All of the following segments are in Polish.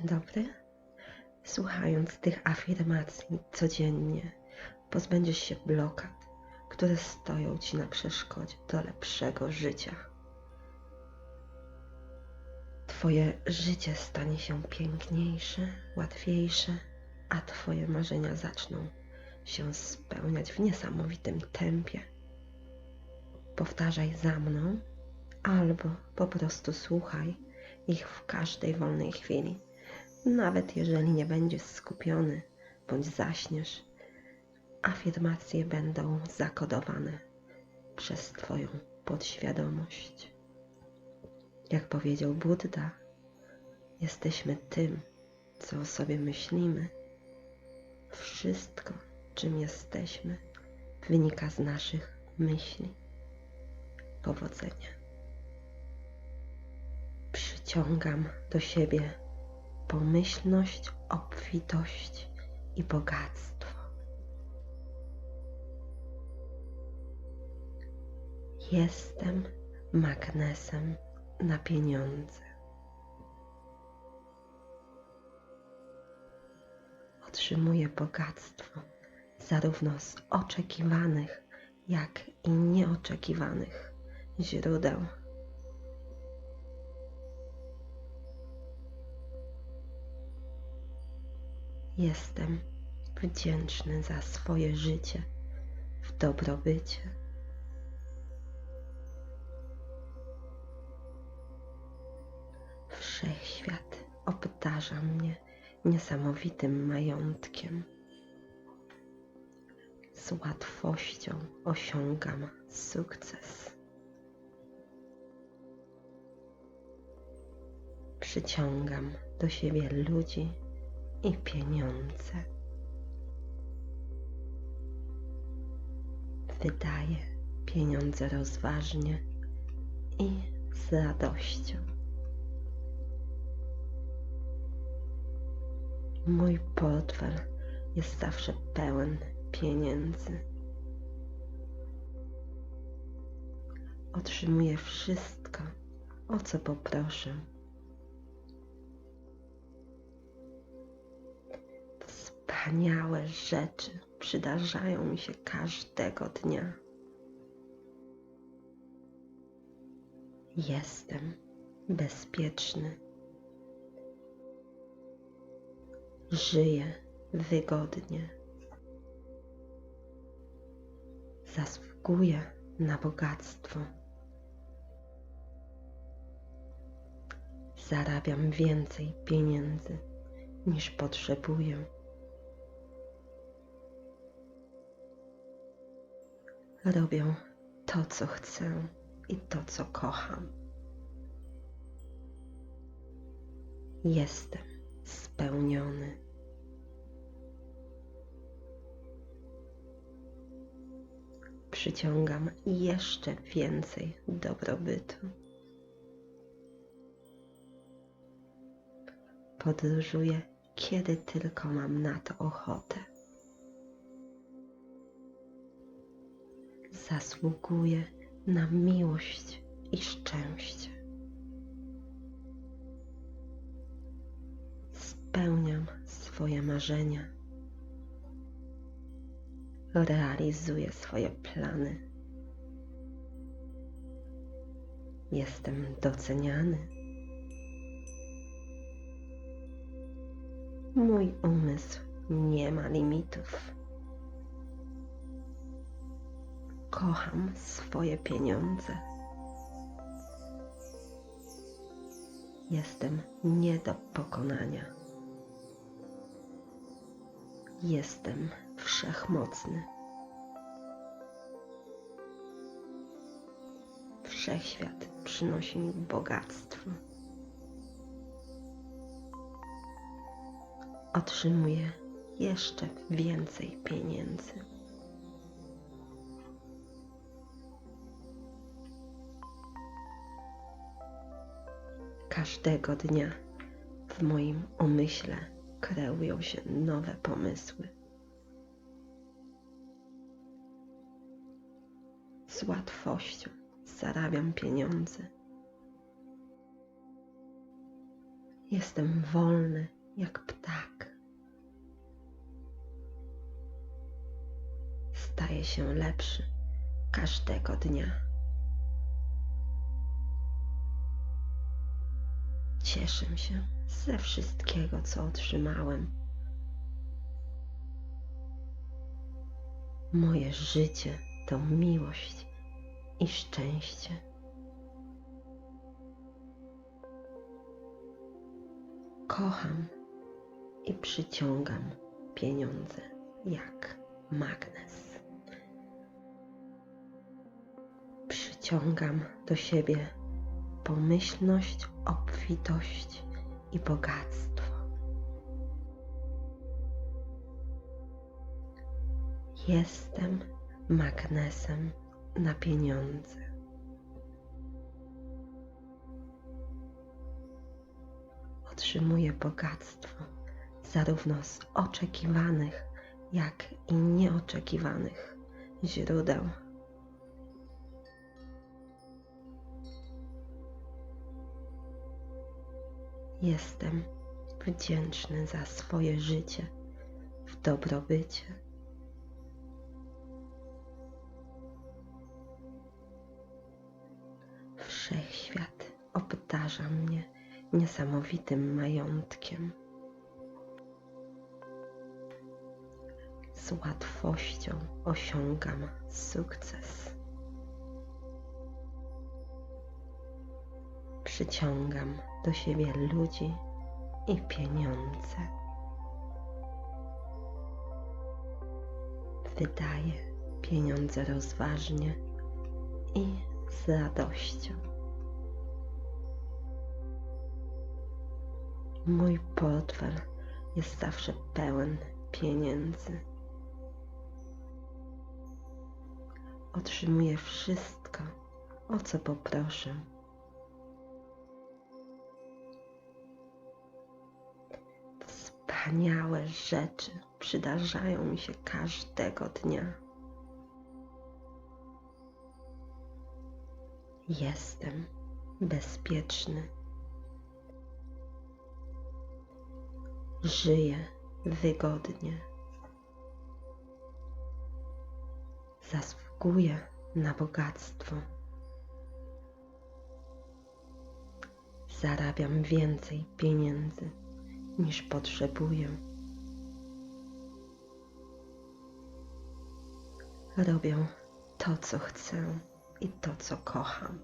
Dzień dobry. Słuchając tych afirmacji codziennie, pozbędziesz się blokad, które stoją ci na przeszkodzie do lepszego życia. Twoje życie stanie się piękniejsze, łatwiejsze, a Twoje marzenia zaczną się spełniać w niesamowitym tempie. Powtarzaj za mną, albo po prostu słuchaj ich w każdej wolnej chwili, nawet jeżeli nie będziesz skupiony bądź zaśniesz. Afirmacje będą zakodowane przez Twoją podświadomość. Jak powiedział Buddha, jesteśmy tym, co o sobie myślimy. Wszystko, czym jesteśmy, wynika z naszych myśli. Powodzenia. Przyciągam do siebie pomyślność, obfitość i bogactwo. Jestem magnesem na pieniądze. Otrzymuję bogactwo zarówno z oczekiwanych, jak i nieoczekiwanych źródeł. Jestem wdzięczny za swoje życie w dobrobycie. Wszechświat obdarza mnie niesamowitym majątkiem. Z łatwością osiągam sukces. Przyciągam do siebie ludzi i pieniądze. Wydaję pieniądze rozważnie i z radością. Mój portfel jest zawsze pełen pieniędzy. Otrzymuję wszystko, o co poproszę. Wspaniałe rzeczy przydarzają mi się każdego dnia. Jestem bezpieczny. Żyję wygodnie. Zasługuję na bogactwo. Zarabiam więcej pieniędzy niż potrzebuję. Robię to, co chcę i to, co kocham. Jestem spełniony. Przyciągam jeszcze więcej dobrobytu. Podróżuję, kiedy tylko mam na to ochotę. Zasługuję na miłość i szczęście. Spełniam swoje marzenia. Realizuję swoje plany. Jestem doceniany. Mój umysł nie ma limitów. Kocham swoje pieniądze. Jestem nie do pokonania. Jestem wszechmocny. Wszechświat przynosi mi bogactwo. Otrzymuję jeszcze więcej pieniędzy. Każdego dnia w moim umyśle kreują się nowe pomysły. Z łatwością zarabiam pieniądze. Jestem wolny jak ptak. Staję się lepszy każdego dnia. Cieszę się ze wszystkiego, co otrzymałem. Moje życie to miłość i szczęście. Kocham i przyciągam pieniądze jak magnes. Przyciągam do siebie pomyślność, obfitość i bogactwo. Jestem magnesem na pieniądze. Otrzymuję bogactwo zarówno z oczekiwanych, jak i nieoczekiwanych źródeł. Jestem wdzięczny za swoje życie w dobrobycie. Wszechświat obdarza mnie niesamowitym majątkiem. Z łatwością osiągam sukces. Przyciągam do siebie ludzi i pieniądze. Wydaję pieniądze rozważnie i z radością. Mój portfel jest zawsze pełen pieniędzy. Otrzymuję wszystko, o co poproszę. Wspaniałe rzeczy przydarzają mi się każdego dnia. Jestem bezpieczny. Żyję wygodnie. Zasługuję na bogactwo. Zarabiam więcej pieniędzy niż potrzebuję. Robię to, co chcę i to, co kocham.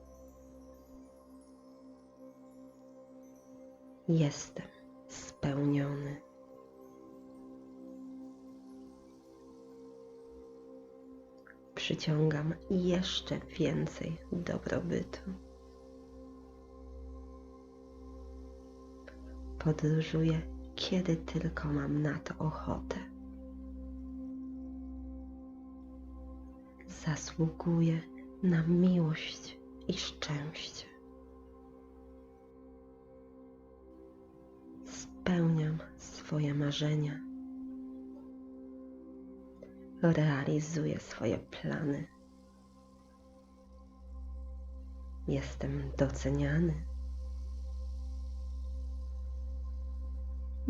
Jestem spełniony. Przyciągam jeszcze więcej dobrobytu. Podróżuję, kiedy tylko mam na to ochotę. Zasługuję na miłość i szczęście. Spełniam swoje marzenia. Realizuję swoje plany. Jestem doceniany.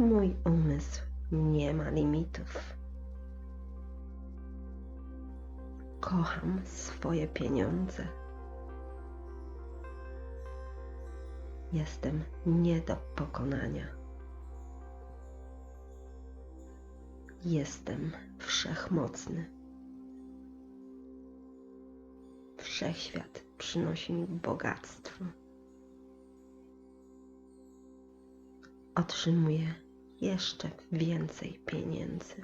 Mój umysł nie ma limitów. Kocham swoje pieniądze. Jestem nie do pokonania. Jestem wszechmocny. Wszechświat przynosi mi bogactwo. Otrzymuję jeszcze więcej pieniędzy.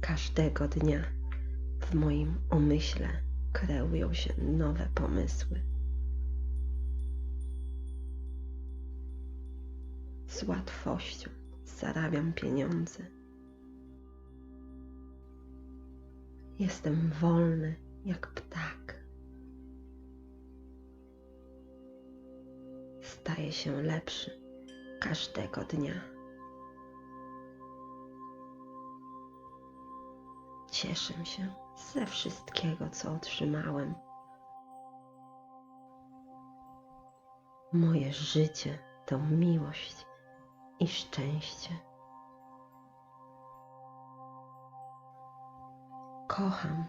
Każdego dnia w moim umyśle kreują się nowe pomysły. Z łatwością zarabiam pieniądze. Jestem wolny jak ptak. Się lepszy każdego dnia. Cieszę się ze wszystkiego, co otrzymałem. Moje życie to miłość i szczęście. Kocham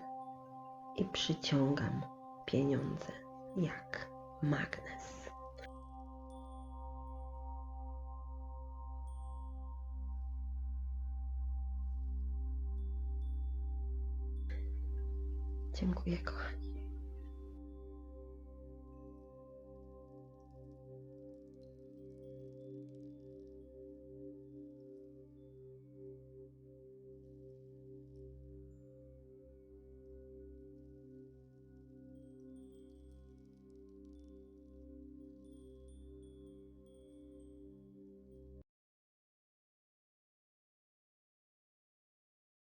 i przyciągam pieniądze jak magnes. Dziękuję, kochani.